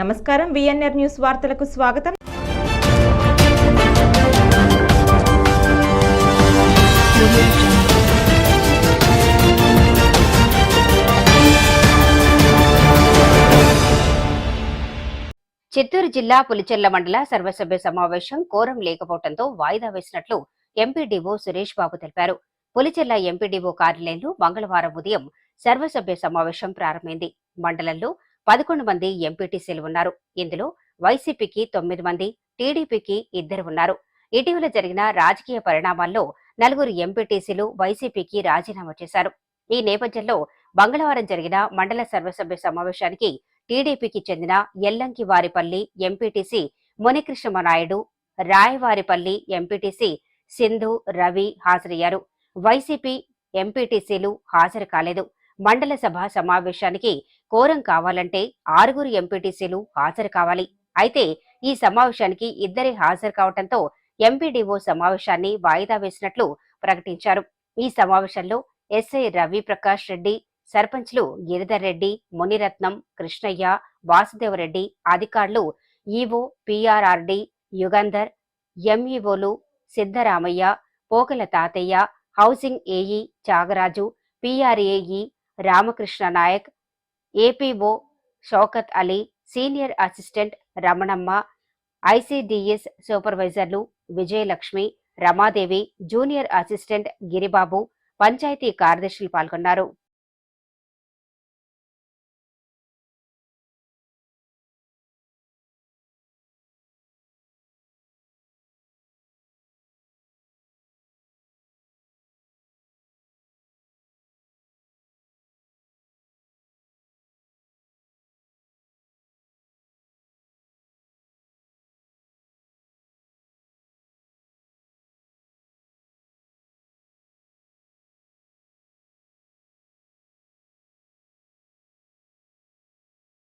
నమస్కారం VNR news వార్తలకు స్వాగతం. చిత్తూరు జిల్లా పులిచెర్ల మండల సర్వసభ్య సమావేశం కోరం లేకపోవడంతో వాయిదా వేసినట్లు ఎంపీడీఓ సురేష్ బాబు తెలిపారు. పులిచెర్ల ఎంపీడీఓ కార్యాలయంలో మంగళవారం ఉదయం సర్వసభ్య సమావేశం ప్రారంభమైంది. మండలంలో పదకొండు మంది ఎంపీటీసీలు ఉన్నారు. ఇందులో వైసీపీకి తొమ్మిది మంది టీడీపీకి ఇద్దరు ఉన్నారు. ఇటీవల జరిగిన రాజకీయ పరిణామాల్లో నలుగురు ఎంపీటీసీలు వైసీపీకి రాజీనామా చేశారు. ఈ నేపథ్యంలో మంగళవారం జరిగిన మండల సర్వసభ్య సమావేశానికి టీడీపీకి చెందిన ఎల్లంకి వారిపల్లి ఎంపీటీసీ మునికృష్ణమనాయుడు రాయవారిపల్లి ఎంపీటీసీ సింధు రవి హాజరయ్యారు. వైసీపీ ఎంపీటీసీలు హాజరు కాలేదు. మండల సభ సమావేశానికి కోరం కావాలంటే ఆరుగురు ఎంపీటీసీలు హాజరు కావాలి. అయితే ఈ సమావేశానికి ఇద్దరే హాజరు కావడంతో ఎంపీడీఓ సమావేశాన్ని వాయిదా వేసినట్లు ప్రకటించారు. ఈ సమావేశంలో ఎస్ఐ రవి ప్రకాష్ రెడ్డి సర్పంచ్లు గిరిధర్ రెడ్డి మునిరత్నం కృష్ణయ్య వాసుదేవరెడ్డి అధికారులు EO PRRD Yugandhar ఎంఈఓలు Siddaramaiah Pokala Tatayya housing AE Thyagaraju PR AE Ramakrishna Naik APO Shaukat Ali senior assistant Ramanamma ICDS సూపర్వైజర్లు Vijayalakshmi Ramadevi junior assistant Giribabu panchayat కార్యదర్శులు పాల్గొన్నారు.